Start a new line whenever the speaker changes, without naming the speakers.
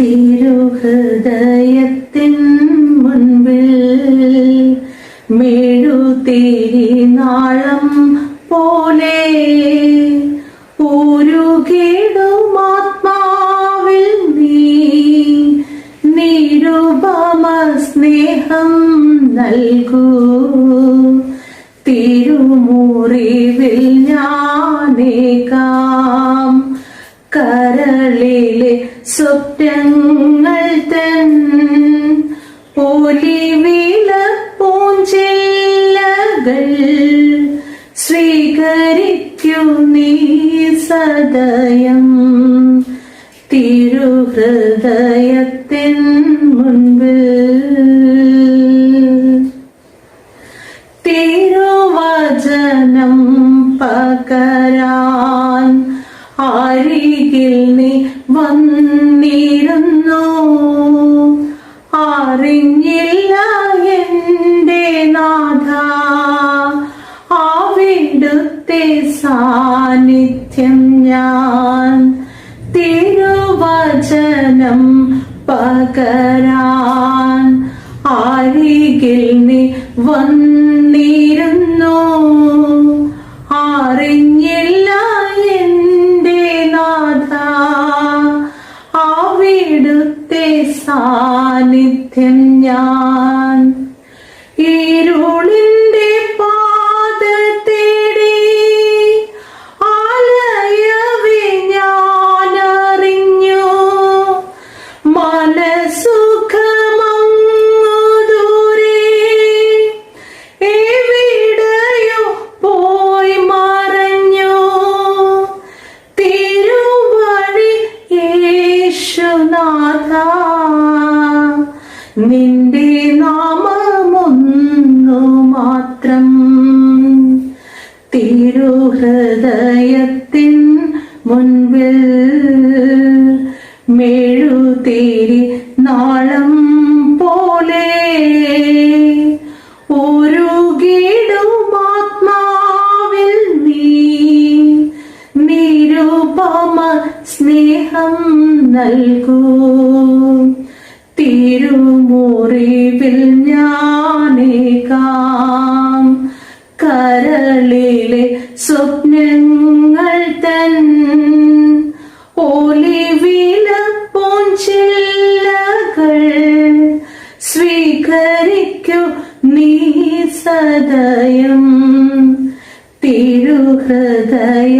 തിരുഹൃദയത്തിൻ മുൻപിൽ മെഴുതിരി നാളം പോലെ ഉരുകിടുമാത്മാവിൽ നീ. നിരുപമ സ്നേഹം നൽകൂ. തിരുമുറിവിൽ ഞാനേകാം കരളിലെ സ്വപ്നങ്ങൾ തൻ ഒലിവില പൂഞ്ചില്ലകൾ സ്വീകരിക്കും നീ സദയം. തിരുഹൃദയത്തിൻ മുൻപിൽ വന്നിരുന്നു. അറിഞ്ഞില്ല എന്റെ നാഥ. അവിടുത്തെ സാന്നിധ്യം ഞാൻ തിരുവചനം പകരാൻ അരികിൽ നീ വന്നിരുന്നു സാന്നിധ്യം ഞാൻ. നിന്റെ നാമമൊന്നു മാത്രം. തിരുഹൃദയത്തിൻ മുൻപിൽ മെഴുതേരി നാളം പോലെ ഉരുകിടുമാത്മാവിൽ നീ. നിരുപമ സ്നേഹം നൽകൂ. തിരുമുറിവിൽ ഞാനേകാം കരളിലെ സ്വപ്നങ്ങൾ തൻ ഒലിവില പോഞ്ചില്ലകൾ സ്വീകരിക്കൂ നീ സദയം. തിരുഹൃദയ